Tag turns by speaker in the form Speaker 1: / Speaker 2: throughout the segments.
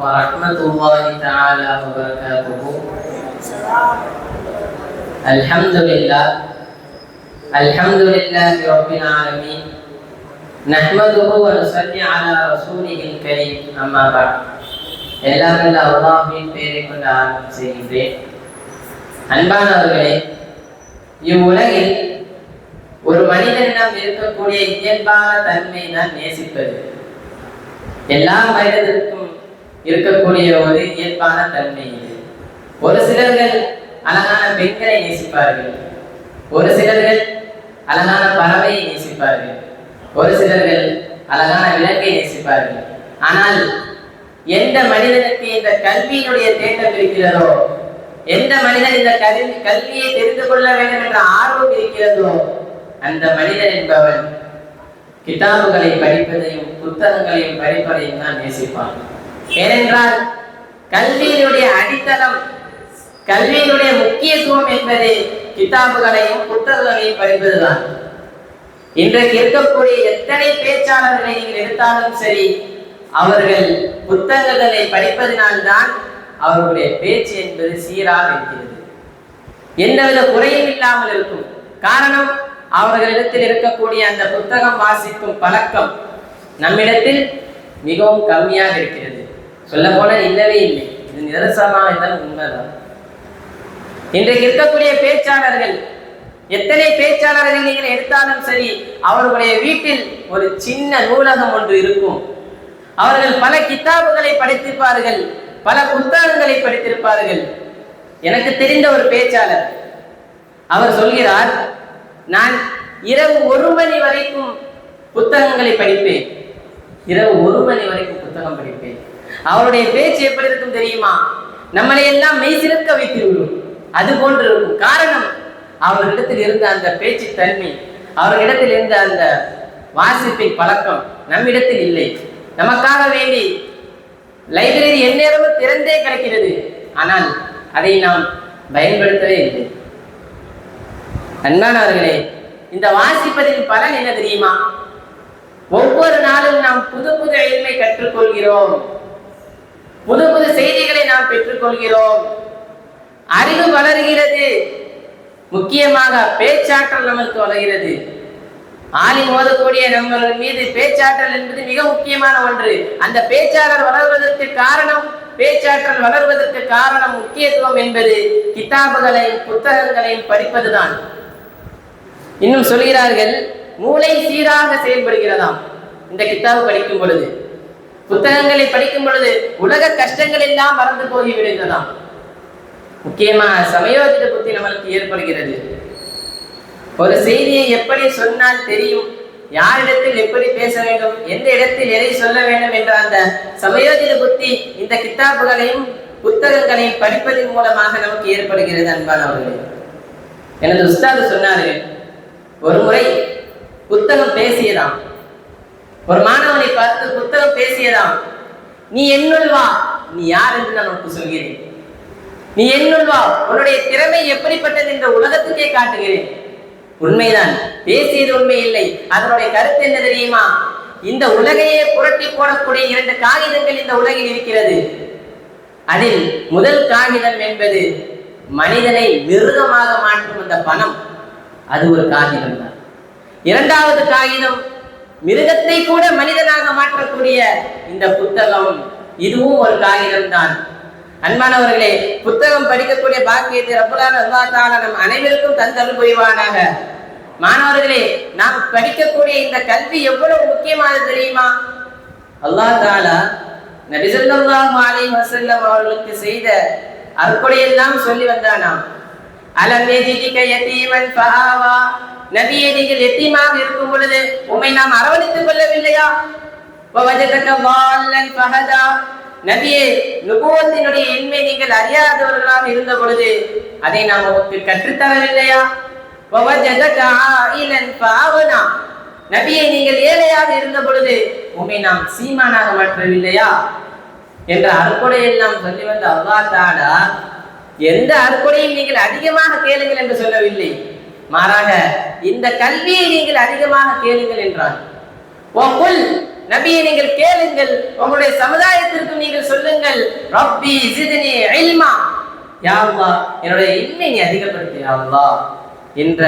Speaker 1: ورحمة الله تعالى وبركاته الحمد لله الحمد لله رب العالمين نحمده ونصلي على رسوله الكريم أما بعد إلا எல்லாம் வல்ல அல்லாஹின் பெயரை கொண்டு ஆரம்பம் செய்கின்றேன் அவர்களே இவ்வுலகில் ஒரு மனிதனிடம் இருக்கக்கூடிய இயல்பான தன்மை தான் நேசிப்பது எல்லா வயதிற்கும் இருக்கக்கூடிய ஒரு இயல்பான தன்மை இது ஒரு சிலர்கள் அழகான பெண்களை நேசிப்பார்கள் ஒரு சிலர்கள் அழகான பறவையை நேசிப்பார்கள் ஒரு சிலர்கள் அழகான விலங்கை நேசிப்பார்கள் ஆனால் எந்த மனிதனுக்கு இந்த கல்வியினுடைய தேட்டம் இருக்கிறதோ எந்த மனிதன் இந்த கல்வி கல்வியை தெரிந்து கொள்ள வேண்டும் என்ற ஆர்வம் இருக்கிறதோ அந்த மனிதன் என்பவன் கிட்டாபுகளை படிப்பதையும் புத்தகங்களையும் படிப்பதையும் தான் நேசிப்பான் ஏனென்றால் கல்வியினுடைய அடித்தளம் கல்வியினுடைய முக்கியத்துவம் என்பது கிதாபுகளையும் புத்தகங்களையும் படிப்பதுதான் இன்றைக்கு இருக்கக்கூடிய எத்தனை பேச்சாளர்களை நீங்கள் எடுத்தாலும் சரி அவர்கள் புத்தகங்களை படிப்பதனால்தான் அவர்களுடைய பேச்சு என்பது சீராக இருக்கிறது எந்தவித குறையும் இல்லாமல் இருக்கும் காரணம் அவர்களிடத்தில் இருக்கக்கூடிய அந்த புத்தகம் வாசிக்கும் பழக்கம் நம்மிடத்தில் மிகவும் கம்மியாக இருக்கிறது சொல்ல போனால் இல்லவே இல்லை இது நிதர்சனமாக இருந்தால் உண்மைதான் இன்றைக்கு இருக்கக்கூடிய பேச்சாளர்கள் எத்தனை பேச்சாளர்கள் நீங்கள் எடுத்தாலும் சரி அவர்களுடைய வீட்டில் ஒரு சின்ன நூலகம் ஒன்று இருக்கும் அவர்கள் பல கித்தாபுகளை படித்திருப்பார்கள் பல புத்தகங்களை படித்திருப்பார்கள் எனக்கு தெரிந்த ஒரு பேச்சாளர் அவர் சொல்கிறார் நான் இரவு ஒரு மணி வரைக்கும் புத்தகங்களை படிப்பேன் இரவு ஒரு மணி வரைக்கும் புத்தகம் படிப்பேன் அவருடைய பேச்சு எப்படி இருக்கும் தெரியுமா நம்மளை எல்லாம் மெய்சிறக்க வைத்து விடும் அது போன்று இருக்கும் காரணம் அவர்களிடத்தில் இருந்த அந்த பேச்சு தன்மை அவர்களிடத்தில் இருந்த அந்த வாசிப்பின் பழக்கம் நம்மிடத்தில் இல்லை நமக்காக வேண்டி லைப்ரரி எந்நேரமும் திறந்தே கிடைக்கிறது ஆனால் அதை நாம் பயன்படுத்தவே இல்லை அன்பானவர்களே இந்த வாசிப்பதின் பலன் என்ன தெரியுமா ஒவ்வொரு நாளும் நாம் புது புது எளிமை கற்றுக்கொள்கிறோம் நாம் பெற்றுக்கொள்கிறோம் அறிவு வளர்கிறது முக்கியமாக பேச்சாற்றல் நமக்கு வளர்கிறது ஆலி மோதக்கூடிய நம்மள மீது பேச்சாற்றல் என்பது மிக முக்கியமான ஒன்று அந்த பேச்சாளர் வளர்வதற்கு காரணம் பேச்சாற்றல் வளர்வதற்கு காரணம் முக்கியத்துவம் என்பது கிதாபுகளையும் புத்தகங்களையும் படிப்பதுதான் இன்னும் சொல்கிறார்கள் மூளை சீராக செயல்படுகிறதாம் இந்த கித்தாபு படிக்கும் பொழுது புத்தகங்களை படிக்கும் பொழுது உலக கஷ்டங்கள் எல்லாம் மறந்து போகி விடுகிறதாம் முக்கியமா சமயோஜித புத்தி நம்மளுக்கு ஏற்படுகிறது ஒரு செய்தியை எப்படி சொன்னால் தெரியும் யாரிடத்தில் எப்படி பேச வேண்டும் எந்த இடத்தில் எதை சொல்ல வேண்டும் என்ற அந்த சமயோஜித புத்தி இந்த கித்தாப்புகளையும் புத்தகங்களையும் படிப்பதன் மூலமாக நமக்கு ஏற்படுகிறது அன்பானவர்களே எனது உஸ்தாது சொன்னார்கள் ஒரு முறை புத்தகம் பேசியதான் ஒரு மாணவனை பார்த்து புத்தகம் பேசியதாம் நீ என்னுள்வா நீ யார் என்று நான் உனக்கு சொல்கிறேன் நீ என்னுள் உன்னுடைய திறமை எப்படிப்பட்டது என்ற உலகத்துக்கே காட்டுகிறேன் உண்மைதான் பேசியது உண்மை இல்லை அதனுடைய கருத்து என்ன தெரியுமா இந்த உலகையே புரட்டி போடக்கூடிய இரண்டு காகிதங்கள் இந்த உலகில் இருக்கிறது அதில் முதல் காகிதம் என்பது மனிதனை மிருகமாக மாற்றும் அந்த பணம் அது ஒரு காகிதம் தான் இரண்டாவது காகிதம் மிருகத்தை கூட மனிதனாக மாற்றக்கூடிய இந்த புத்தகம் இதுவும் ஒரு காகிதம் தான் அன்பானவர்களே புத்தகம் படிக்கக்கூடிய பாக்கியத்தை ரப்பலான அல்லாத்தால நம் அனைவருக்கும் தந்தல் புரிவானாக மாணவர்களே நாம் படிக்கக்கூடிய இந்த கல்வி எவ்வளவு முக்கியமானது தெரியுமா அல்லா தாலா நபிசல்லாஹு மாலை வசல்லம் அவர்களுக்கு செய்த அற்புடையெல்லாம் சொல்லி வந்தானாம் அலமேதிக்க யதீமன் ஃபஹாவா நபியை நீங்கள் எத்தியமாக இருக்கும் பொழுது உண்மை நாம் அரவணைத்துக் கொள்ளவில்லையா நபியே நுபுவத்தினுடைய எண்மை நீங்கள் அறியாதவர்களாக இருந்த பொழுது அதை நாம் உனக்கு கற்றுத்தரவில்லையா நபியை நீங்கள் ஏழையாக இருந்த பொழுது உண்மை நாம் சீமானாக மாற்றவில்லையா என்ற அறுக்குடையில் நாம் சொல்லி வந்த அல்லா எந்த அறுக்குடையில் நீங்கள் அதிகமாக கேளுங்கள் என்று சொல்லவில்லை மாறாக இந்த கல்வியை நீங்கள் அதிகமாக கேளுங்கள் என்றார் ஒங்குல் நபியை நீங்கள் கேளுங்கள் உங்களுடைய சமுதாயத்திற்கு நீங்கள் சொல்லுங்கள் ரப்பி ஜிதினி இல்மா யாவா என்னுடைய இன்மை நீ அதிகப்படுத்தி யாவா என்ற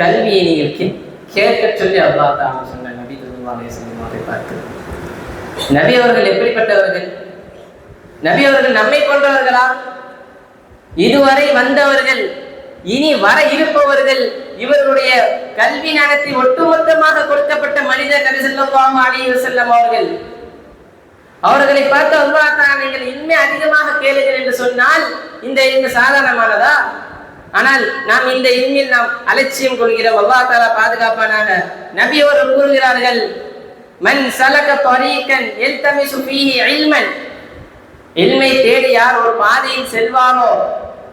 Speaker 1: கல்வியை நீங்கள் கேட்க சொல்லி அல்லா தான் சொன்ன நபி திருமாவை சொல்லுமாவை பார்க்கிறோம் நபி அவர்கள் எப்படிப்பட்டவர்கள் நபி அவர்கள் நம்மை கொண்டவர்களா இதுவரை வந்தவர்கள் இனி வர இருப்பவர்கள் இவருடைய கல்வி நடத்தி ஒட்டுமொத்தமாக கொடுக்கப்பட்ட மனிதர் நபிசல்லாம அலிஹி செல்லம் அவர்கள் அவர்களை பார்த்து அல்லா நீங்கள் இன்மை அதிகமாக கேளுங்கள் என்று சொன்னால் இந்த இன்மை சாதாரணமானதா ஆனால் நாம் இந்த இன்மையில் நாம் அலட்சியம் கொள்கிறோம் அல்லா தாலா பாதுகாப்பானாக நபி அவர்கள் கூறுகிறார்கள் மண் சலக பரீக்கன் எல் தமிசு பீஹி இல்மன் இல்மை தேடி யார் ஒரு பாதையில் செல்வாரோ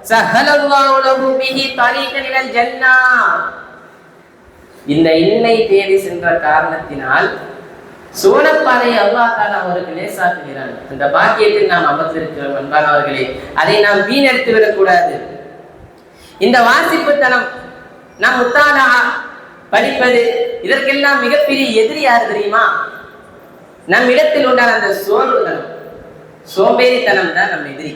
Speaker 1: சஹல ஜன்னா இந்த இன்னை தேடி சென்ற காரணத்தினால் அந்த பாக்கியத்தில் நாம் அதை நாம் வீணெடுத்து விடக்கூடாது இந்த வாசிப்பு நாம் முத்தானா படிப்பது இதற்கெல்லாம் மிகப்பெரிய எதிரி யார் தெரியுமா நம் இடத்தில் உண்டான அந்த சோர்வு சோம்பேறித்தனம் தான் நம் எதிரி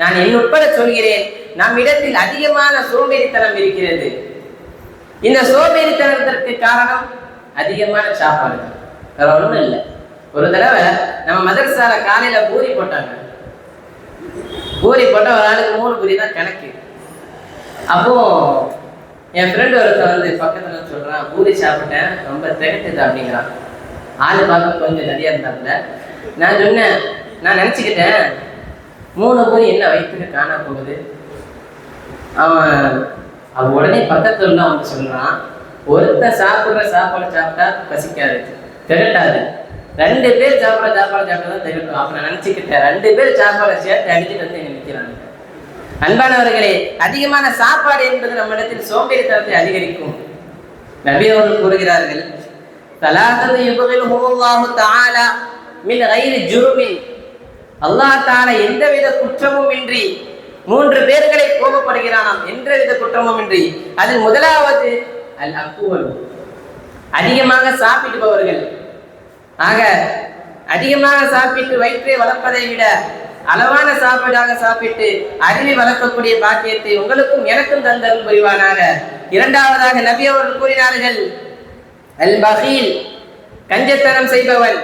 Speaker 1: நான் என் உட்பட சொல்கிறேன் நம் இடத்தில் அதிகமான சோம்பேறித்தனம் இருக்கிறது இந்த சோம்பேறித்தனத்திற்கு காரணம் அதிகமான சாப்பாடு வேற ஒன்றும் இல்லை ஒரு தடவை நம்ம மதரசால காலையில பூரி போட்டாங்க பூரி போட்ட ஒரு ஆளுக்கு மூணு பூரி தான் கணக்கு அப்போ என் ஃப்ரெண்டு ஒருத்தர் வந்து பக்கத்துல சொல்றான் பூரி சாப்பிட்டேன் ரொம்ப திகட்டுது அப்படிங்கிறான் ஆளு பார்க்க கொஞ்சம் நிறையா இருந்தாப்புல நான் சொன்னேன் நான் நினச்சிக்கிட்டேன் மூணு முறை என்ன வயிற்றுக்கு காணா போகுது அவன் அவன் உடனே பக்கத்துல அவன் சொல்றான் ஒருத்த சாப்பிட்ற சாப்பாடு சாப்பிட்டா பசிக்காது திரட்டாது ரெண்டு பேர் சாப்பிட்ற சாப்பாடு சாப்பிட்டா தான் திரட்டும் அப்ப நான் நினச்சிக்கிட்டேன் ரெண்டு பேர் சாப்பாடை சேர்த்து அடிச்சுட்டு வந்து எங்க நிற்கிறாங்க அன்பானவர்களே அதிகமான சாப்பாடு என்பது நம்மிடத்தில் சோம்பேறித்தனத்தை அதிகரிக்கும் நபி அவர்கள் கூறுகிறார்கள் தலாசது யுகமில் ஹோவாஹு தாலா மின் ரயில் ஜூமின் அல்லா தால எந்தவித குற்றமும் இன்றி மூன்று பேர்களை கோபப்படுகிறானாம் எந்தவித குற்றமும் இன்றி அதில் முதலாவது அல் அக்குவல் அதிகமாக சாப்பிடுபவர்கள் ஆக அதிகமாக சாப்பிட்டு வயிற்றை வளர்ப்பதை விட அளவான சாப்பாடாக சாப்பிட்டு அறிவை வளர்க்கக்கூடிய பாக்கியத்தை உங்களுக்கும் எனக்கும் தந்தரும் புரிவானாக இரண்டாவதாக நபி அவர்கள் கூறினார்கள் அல் பகீல் கஞ்சத்தனம் செய்பவன்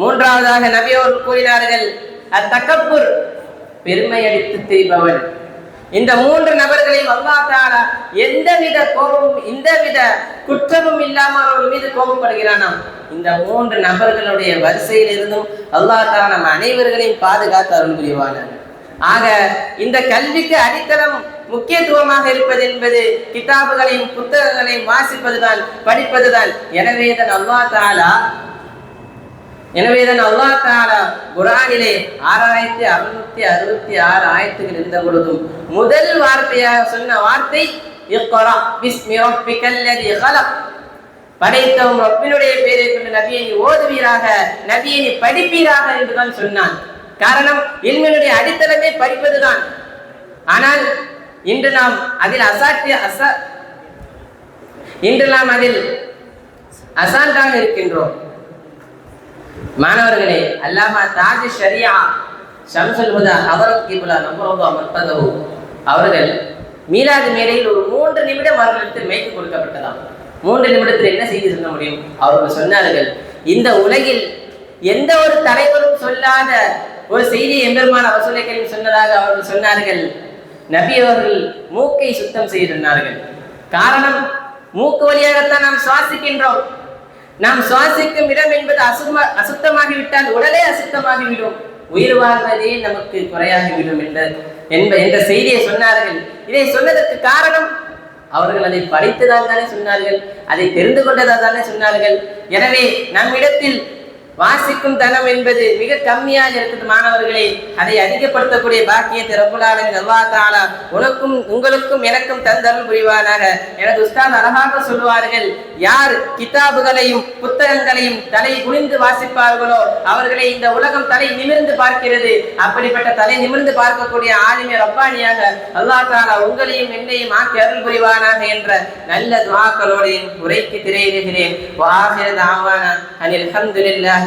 Speaker 1: மூன்றாவதாக நபி அவர்கள் கூறினார்கள் அத்தக்கப்பூர் பெருமை அடித்து திரிபவன் இந்த மூன்று நபர்களையும் அல்லா எந்த வித கோபமும் வித குற்றமும் இல்லாமல் அவர்கள் மீது கோபப்படுகிறானாம் இந்த மூன்று நபர்களுடைய வரிசையில் இருந்தும் அல்லா நம் அனைவர்களையும் பாதுகாத்து அருள் புரிவானாங்க ஆக இந்த கல்விக்கு அடித்தளம் முக்கியத்துவமாக இருப்பது என்பது கிதாபுகளையும் புத்தகங்களையும் வாசிப்பதுதான் படிப்பதுதான் எனவே இதன் அல்லா தாலா எனவே இதன் அல்லா தால குரானிலே ஆறாயிரத்தி அறுநூத்தி அறுபத்தி ஆறு ஆயத்துகள் இருந்த பொழுதும் முதல் வார்த்தையாக சொன்ன வார்த்தை இக்கொலா பிஸ்மி ரப்பிக்கல்லதி கலப் படைத்தவன் ரப்பினுடைய பேரை கொண்டு நபியை ஓதுவீராக நபியை படிப்பீராக என்றுதான் சொன்னான் காரணம் இல்மனுடைய அடித்தளமே படிப்பதுதான் ஆனால் இன்று நாம் அதில் அசாட்டி அசா இன்று நாம் அதில் அசாண்டாக இருக்கின்றோம் மாணவர்களே அல்லாமா தாஜ் ஷரியா ஷம்சுல் ஹுதா ஹவரத் கிபுலா நம்பரோபா மர்ததோ அவர்கள் மீலாது மேடையில் ஒரு மூன்று நிமிடம் அவர்களுக்கு மேய்க்கு கொடுக்கப்பட்டதாம் மூன்று நிமிடத்தில் என்ன செய்து சொல்ல முடியும் அவர்கள் சொன்னார்கள் இந்த உலகில் எந்த ஒரு தலைவரும் சொல்லாத ஒரு செய்தி எம்பெருமான ரசூலை கல்வி சொன்னதாக அவர்கள் சொன்னார்கள் நபி அவர்கள் மூக்கை சுத்தம் செய்திருந்தார்கள் காரணம் மூக்கு வழியாகத்தான் நாம் சுவாசிக்கின்றோம் நாம் சுவாசிக்கும் இடம் என்பது அசுத்தமா அசுத்தமாகிவிட்டால் உடலே அசுத்தமாகிவிடும் உயிர் வாழ்வதே நமக்கு குறையாகிவிடும் என்ற என்ப என்ற செய்தியை சொன்னார்கள் இதை சொன்னதற்கு காரணம் அவர்கள் அதை படித்ததால் தானே சொன்னார்கள் அதை தெரிந்து கொண்டதால் தானே சொன்னார்கள் எனவே நம்மிடத்தில் வாசிக்கும் தனம் என்பது மிக கம்மியாக இருக்குது மாணவர்களே அதை அதிகப்படுத்தக்கூடிய பாக்கியத்தை ரகுலாலின் அல்லா தாலா உனக்கும் உங்களுக்கும் எனக்கும் தந்தரும் புரிவானாக எனது உஸ்தான் அழகாக சொல்லுவார்கள் யார் கிதாபுகளையும் புத்தகங்களையும் தலை குனிந்து வாசிப்பார்களோ அவர்களை இந்த உலகம் தலை நிமிர்ந்து பார்க்கிறது அப்படிப்பட்ட தலை நிமிர்ந்து பார்க்கக்கூடிய ஆளுமை ரப்பானியாக அல்லா தாலா உங்களையும் என்னையும் ஆக்கி அருள் புரிவானாக என்ற நல்ல துவாக்களோடு உரைக்கு திரையிடுகிறேன் வாகிர அனில் அஹமதுல்லாஹ்